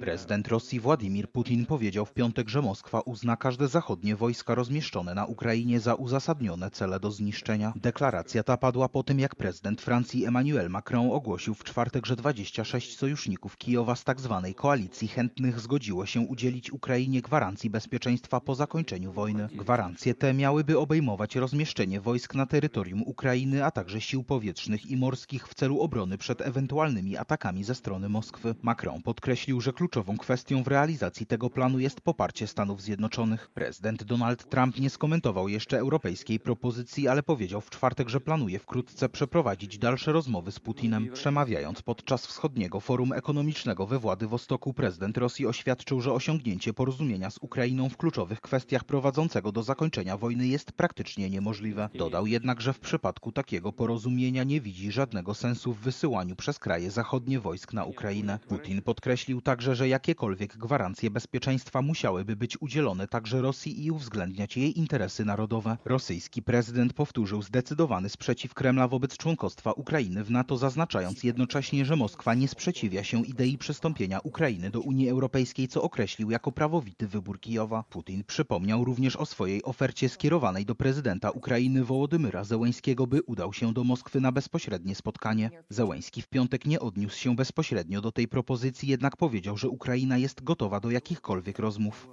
Prezydent Rosji Władimir Putin powiedział w piątek, że Moskwa uzna każde zachodnie wojska rozmieszczone na Ukrainie za uzasadnione cele do zniszczenia. Deklaracja ta padła po tym, jak prezydent Francji Emmanuel Macron ogłosił w czwartek, że 26 sojuszników Kijowa z tzw. koalicji chętnych zgodziło się udzielić Ukrainie gwarancji bezpieczeństwa po zakończeniu wojny. Gwarancje te miałyby obejmować rozmieszczenie wojsk na terytorium Ukrainy, a także sił powietrznych i morskich w celu obrony przed ewentualnymi atakami ze strony Moskwy. Macron podkreślił, że kluczową kwestią w realizacji tego planu jest poparcie Stanów Zjednoczonych. Prezydent Donald Trump nie skomentował jeszcze europejskiej propozycji, ale powiedział w czwartek, że planuje wkrótce przeprowadzić dalsze rozmowy z Putinem. Przemawiając podczas wschodniego forum ekonomicznego we Władywostoku, prezydent Rosji oświadczył, że osiągnięcie porozumienia z Ukrainą w kluczowych kwestiach prowadzącego do zakończenia wojny jest praktycznie niemożliwe. Dodał jednak, że w przypadku takiego porozumienia nie widzi żadnego sensu w wysyłaniu przez kraje zachodnie wojsk na Ukrainę. Putin podkreślił także, że jakiekolwiek gwarancje bezpieczeństwa musiałyby być udzielone także Rosji i uwzględniać jej interesy narodowe. Rosyjski prezydent powtórzył zdecydowany sprzeciw Kremla wobec członkostwa Ukrainy w NATO, zaznaczając jednocześnie, że Moskwa nie sprzeciwia się idei przystąpienia Ukrainy do Unii Europejskiej, co określił jako prawowity wybór Kijowa. Putin przypomniał również o swojej ofercie skierowanej do prezydenta Ukrainy Wołodymyra Zełeńskiego, by udał się do Moskwy na bezpośrednie spotkanie. Zełeński w piątek nie odniósł się bezpośrednio do tej propozycji, jednak powiedział, że Ukraina jest gotowa do jakichkolwiek rozmów.